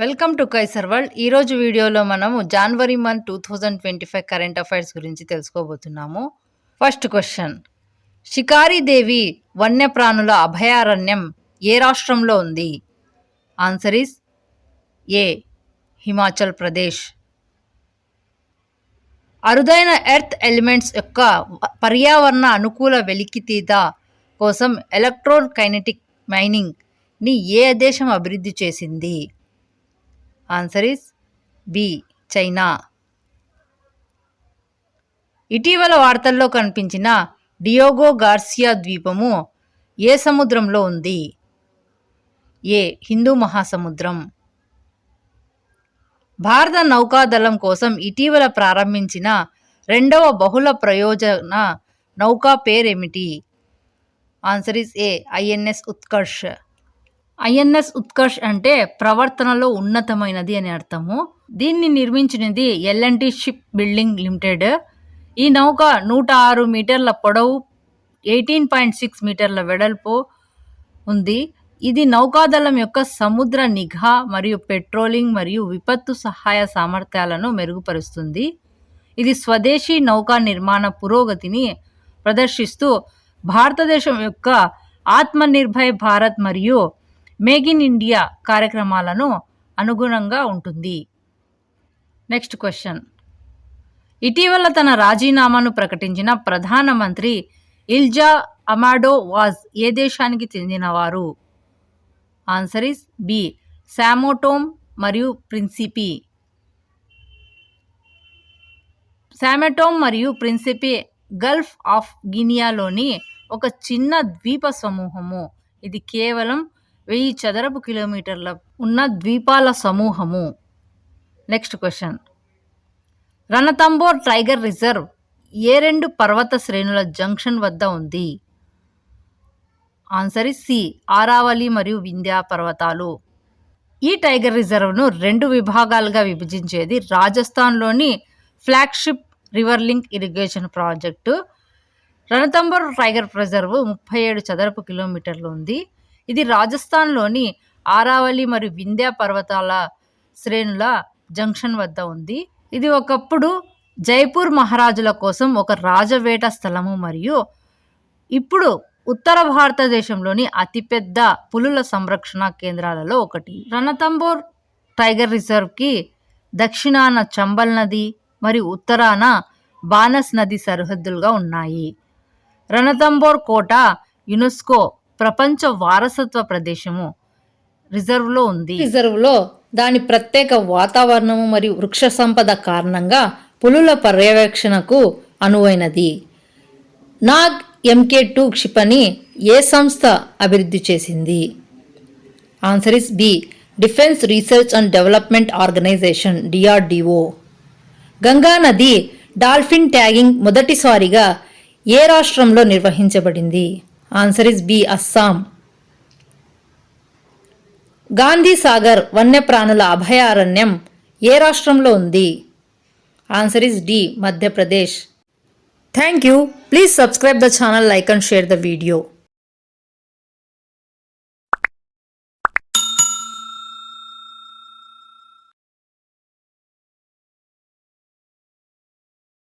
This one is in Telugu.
Welcome to Kaiser world. ఈరోజు వీడియోలో మనము జనవరి month two thousand twenty five current affairs గురించి తెలుసుకోబోతున్నాము. ఫస్ట్ క్వశ్చన్ షికారీదేవి వన్యప్రాణుల అభయారణ్యం ఏ రాష్ట్రంలో ఉంది? Answer is A Himachal Pradesh అరుదైన ఎర్త్ ఎలిమెంట్స్ యొక్క పర్యావరణ అనుకూల వెలికితీత కోసం ఎలక్ట్రోకైనెటిక్ మైనింగ్ని ఏ దేశం అభివృద్ధి చేసింది? ఆన్సర్ ఇస్ బి చైనా ఇటీవల వార్తల్లో కనిపించిన డియోగో గార్సియా ద్వీపము ఏ సముద్రంలో ఉంది? ఏ హిందూ మహాసముద్రం. భారత నౌకాదళం కోసం ఇటీవల ప్రారంభించిన రెండవ బహుళ ప్రయోజన నౌకా పేరేమిటి? Answer is A INS Utkarsh INS Utkarsh అంటే ప్రవర్తనలో ఉన్నతమైనది అని అర్థము. దీన్ని నిర్మించినది L N T ship building limited ఈ నౌక నూట ఆరు మీటర్ల పొడవు ఎయిటీన్ పాయింట్ సిక్స్ మీటర్ల వెడల్పు ఉంది. ఇది నౌకాదళం యొక్క సముద్ర నిఘా మరియు పెట్రోలింగ్ మరియు విపత్తు సహాయ సామర్థ్యాలను మెరుగుపరుస్తుంది. ఇది స్వదేశీ నౌకా నిర్మాణ పురోగతిని ప్రదర్శిస్తూ భారతదేశం యొక్క ఆత్మనిర్భర్ భారత్ మరియు మేక్ ఇన్ ఇండియా కార్యక్రమాలను అనుగుణంగా ఉంటుంది. Next question. ఇటీవల తన రాజీనామాను ప్రకటించిన ప్రధానమంత్రి ఇల్జా అమాడో వాజ్ ఏ దేశానికి చెందినవారు? Answer is B. శామోటోమ్ మరియు ప్రిన్సిపి. శామెటోమ్ మరియు ప్రిన్సిపి గల్ఫ్ ఆఫ్ గినియాలోని ఒక చిన్న ద్వీప సమూహము. ఇది కేవలం వెయ్యి చదరపు కిలోమీటర్ల ఉన్న ద్వీపాల సమూహము. Next question Ranthambore tiger reserve ఏ రెండు పర్వత శ్రేణుల జంక్షన్ వద్ద ఉంది? ఆన్సర్ ఇస్ సి ఆరావళి మరియు వింధ్యా పర్వతాలు. ఈ టైగర్ రిజర్వ్ను రెండు విభాగాలుగా విభజించేది రాజస్థాన్లోని flagship river link irrigation project. Ranthambore tiger reserve ముప్పై ఏడు చదరపు కిలోమీటర్లు ఉంది. ఇది రాజస్థాన్లోని ఆరావళి మరియు వింధ్యా పర్వతాల శ్రేణుల జంక్షన్ వద్ద ఉంది. ఇది ఒకప్పుడు జైపూర్ మహారాజుల కోసం ఒక రాజవేట స్థలము మరియు ఇప్పుడు ఉత్తర భారతదేశంలోని అతిపెద్ద పులుల సంరక్షణ కేంద్రాలలో ఒకటి. రణతంబోర్ టైగర్ రిజర్వ్కి దక్షిణాన చంబల్ నది మరియు ఉత్తరాన బానస్ నది సరిహద్దులుగా ఉన్నాయి. రణతంబోర్ కోట యునెస్కో ప్రపంచ వారసత్వ ప్రదేశము రిజర్వ్లో ఉంది. రిజర్వ్లో దాని ప్రత్యేక వాతావరణము మరియు వృక్ష సంపద కారణంగా పులుల పర్యవేక్షణకు అనువైనది. నాగ్ ఎంకే టూ క్షిపణి ఏ సంస్థ అభివృద్ధి చేసింది? Answer is B. Defence research and development organisation DRDO Ganga నది డాల్ఫిన్ ట్యాగింగ్ మొదటిసారిగా ఏ రాష్ట్రంలో నిర్వహించబడింది? Answer is B Assam Gandhi Sagar వన్యప్రాణుల అభయారణ్యం ఏ రాష్ట్రంలో ఉంది? Answer is D Madhya Pradesh thank you please subscribe the channel like and share the video